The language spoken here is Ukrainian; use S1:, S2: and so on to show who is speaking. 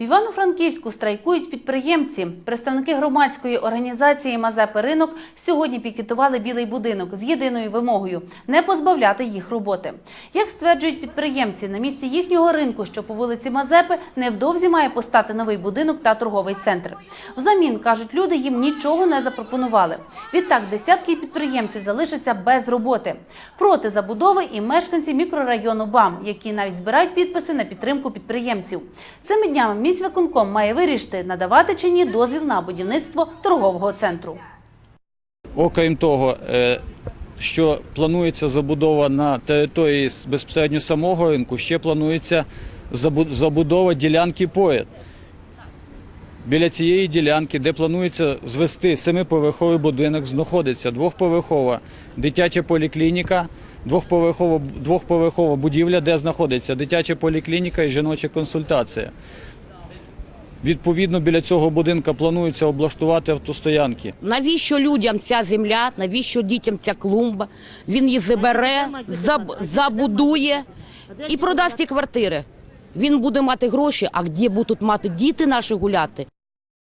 S1: В Івано-Франківську страйкують підприємці. Представники громадської організації Мазепи ринок сьогодні пікетували білий будинок з єдиною вимогою не позбавляти їх роботи. Як стверджують підприємці, на місці їхнього ринку, що по вулиці Мазепи, невдовзі має постати новий будинок та торговий центр. Взамін кажуть, люди їм нічого не запропонували. Відтак десятки підприємців залишаться без роботи. Проти забудови і мешканці мікрорайону БАМ, які навіть збирають підписи на підтримку підприємців. Цими днями міськвиконком має вирішити, надавати чи ні дозвіл на будівництво торгового центру.
S2: Окрім того, е, що планується забудова на території безпосередньо самого ринку, ще планується забудова ділянки поряд. Біля цієї ділянки, де планується звести семиповерховий будинок, знаходиться двохповерхова дитяча поліклініка, двохповерхова, двохповерхова будівля, де знаходиться дитяча поліклініка і жіноча консультація. Відповідно, біля цього будинку планується облаштувати автостоянки.
S3: Навіщо людям ця земля, навіщо дітям ця клумба? Він її забере, заб- забудує і продасть ті квартири. Він буде мати гроші, а де будуть мати діти наші гуляти?